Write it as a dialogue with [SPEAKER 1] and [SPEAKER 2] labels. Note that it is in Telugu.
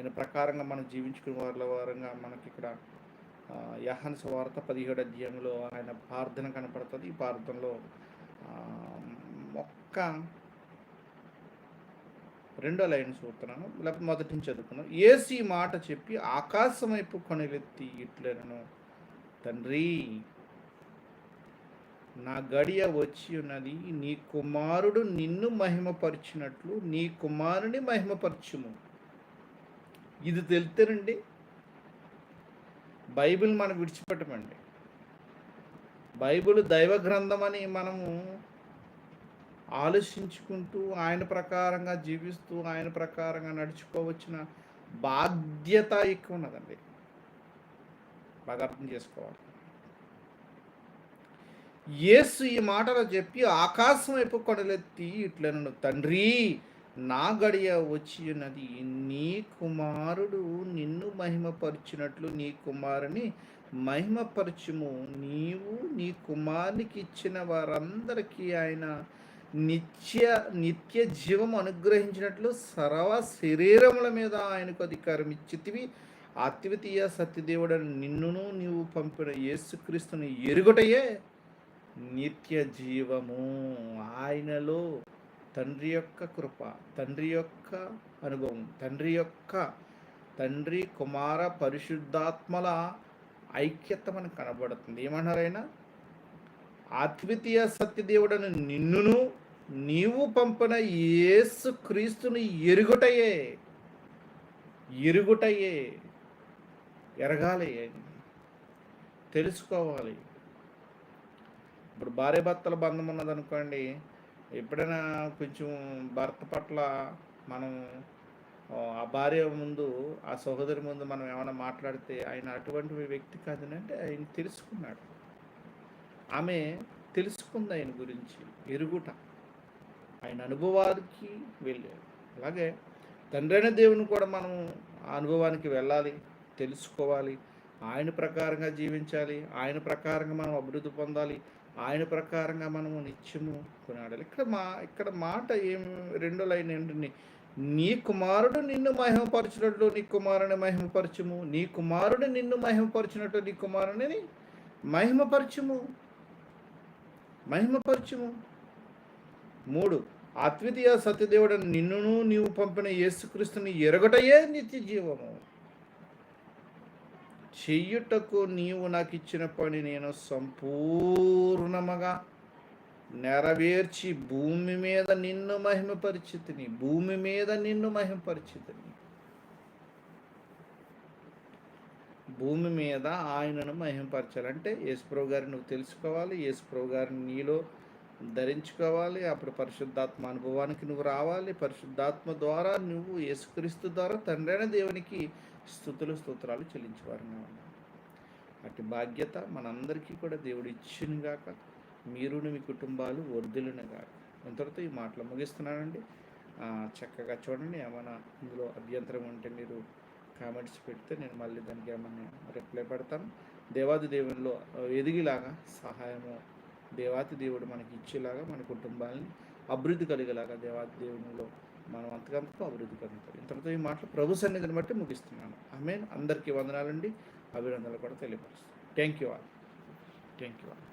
[SPEAKER 1] ఆయన ప్రకారంగా మనం జీవించుకునే వారి వారంగా మనకి ఇక్కడ ఆ, వార్త పదిహేడు అధ్యాయంలో ఆయన ప్రార్థన కనపడుతుంది. ఈ ప్రార్థనలో మొక్క రెండో లైన్ చూస్తున్నాను. లేకపోతే మొదటి నుంచి చదువుకున్నాను ఏసి మాట చెప్పి ఆకాశం వైపు కొనెలెత్తి ఇట్లనను తండ్రి నా గడియ వచ్చి ఉన్నది నీ కుమారుడు నిన్ను మహిమపరిచినట్లు నీ కుమారుని మహిమపరచుము. ఇది తెలుతానండి. బైబిల్ మనం విడిచిపెట్టమండి. బైబిల్ దైవ గ్రంథం అని మనము ఆలోచించుకుంటూ ఆయన ప్రకారంగా జీవిస్తూ ఆయన ప్రకారంగా నడుచుకోవచ్చిన బాధ్యత ఎక్కువ ఉన్నదండి. బాగా అర్థం చేసుకోవాలి. యేసు ఈ మాటలు చెప్పి ఆకాశం వైపు కొడలెత్తి ఇట్లనను తండ్రి నా గడియ వచ్చినది నీ కుమారుడు నిన్ను మహిమపరిచినట్లు నీ కుమారుని మహిమపరచుము. నీవు నీ కుమారునికి ఇచ్చిన వారందరికీ ఆయన నిత్య నిత్య జీవం అనుగ్రహించినట్లు సర్వ శరీరముల మీద ఆయనకు అధికారం ఇచ్చితివి. అద్వితీయ సత్యదేవుడు నిన్నును నీవు పంపిన యేసుక్రీస్తుని ఎరుగుటయే నిత్య జీవము. ఆయనలో తండ్రి యొక్క కృప తండ్రి యొక్క అనుభవం తండ్రి యొక్క తండ్రి కుమార పరిశుద్ధాత్మల ఐక్యత మనకు కనబడుతుంది. ఏమన్నారైనా అద్వితీయ సత్యదేవుడను నిన్నును నీవు పంపిన యేసు క్రీస్తుని ఎరుగుటయే ఎరుగుటయే ఎరగాలి తెలుసుకోవాలి. ఇప్పుడు భార్య భర్తల బంధం ఉన్నదనుకోండి ఎప్పుడైనా కొంచెం భర్త పట్ల మనం ఆ, భార్య ముందు ఆ సహోదరి ముందు మనం ఏమైనా మాట్లాడితే ఆయన అటువంటి వ్యక్తి కాదని అంటే ఆయన తెలుసుకున్నాడు. ఆమె తెలుసుకుంది ఆయన గురించి ఎరుగుట. ఆయన అనుభవానికి వెళ్ళాడు. అలాగే తండ్రైన దేవుని కూడా మనం ఆ అనుభవానికి వెళ్ళాలి తెలుసుకోవాలి. ఆయన ప్రకారంగా జీవించాలి ఆయన ప్రకారంగా మనం అభివృద్ధి పొందాలి ఆయన ప్రకారంగా మనము నిత్యము కొనాడాలి ఇక్కడ మా ఇక్కడ మాట ఏం రెండో లైన్ ఏంటండి నీ కుమారుడు నిన్ను మహిమపరచినట్లు నీ కుమారుని మహిమపరచుము నీ కుమారుడు నిన్ను మహిమపరిచినట్లు నీ కుమారుని మహిమపరచుము. మహిమపరచుము. మూడు అద్వితీయ సత్యదేవుడు నిన్నును నీవు పంపిన యేసుక్రీస్తుని ఎరగటయే నిత్య జీవము. చెయ్యుటకు నీవు నాకు ఇచ్చిన పని నేను సంపూర్ణముగా నెరవేర్చి భూమి మీద నిన్ను మహిమపరిచితిని. భూమి మీద నిన్ను మహిమపరిచితిని. భూమి మీద ఆయనను మహిమపరచాలంటే యేసుప్రభు గారిని నువ్వు తెలుసుకోవాలి. యేసుప్రభు గారిని నీలో ధరించుకోవాలి అప్పుడు పరిశుద్ధాత్మ అనుభవానికి నువ్వు రావాలి పరిశుద్ధాత్మ ద్వారా నువ్వు యేసుక్రీస్తు ద్వారా తండ్రైన దేవునికి స్థుతులు స్తోత్రాలు చెల్లించేవారుగా ఉన్నాం. అటు బాధ్యత మనందరికీ కూడా దేవుడు ఇచ్చినగాక మీరును మీ కుటుంబాలు వర్ధిల్లునుగాక ఇంతటితో ఈ మాటలు ముగిస్తున్నానండి. చక్కగా చూడండి ఏమైనా ఇందులో అభ్యంతరం ఉంటే మీరు కామెంట్స్ పెడితే నేను మళ్ళీ దానికి ఏమన్నా రిప్లై పెడతాను. దేవాది దేవునిలో ఎదిగిలాగా సహాయము దేవాతి దేవుడు మనకి ఇచ్చేలాగా మన కుటుంబాలని అభివృద్ధి కలిగేలాగా దేవాతి దేవునిలో మనం అంతకంతకు అభివృద్ధి కలుగుతాం. ఇంతటితో ఈ మాటలు ప్రభు సన్నిధిని బట్టి ముగిస్తున్నాను. ఆమె అందరికీ వందనాలండి. అభినందనలు కూడా తెలియపరుస్తాను. Thank you all thank you all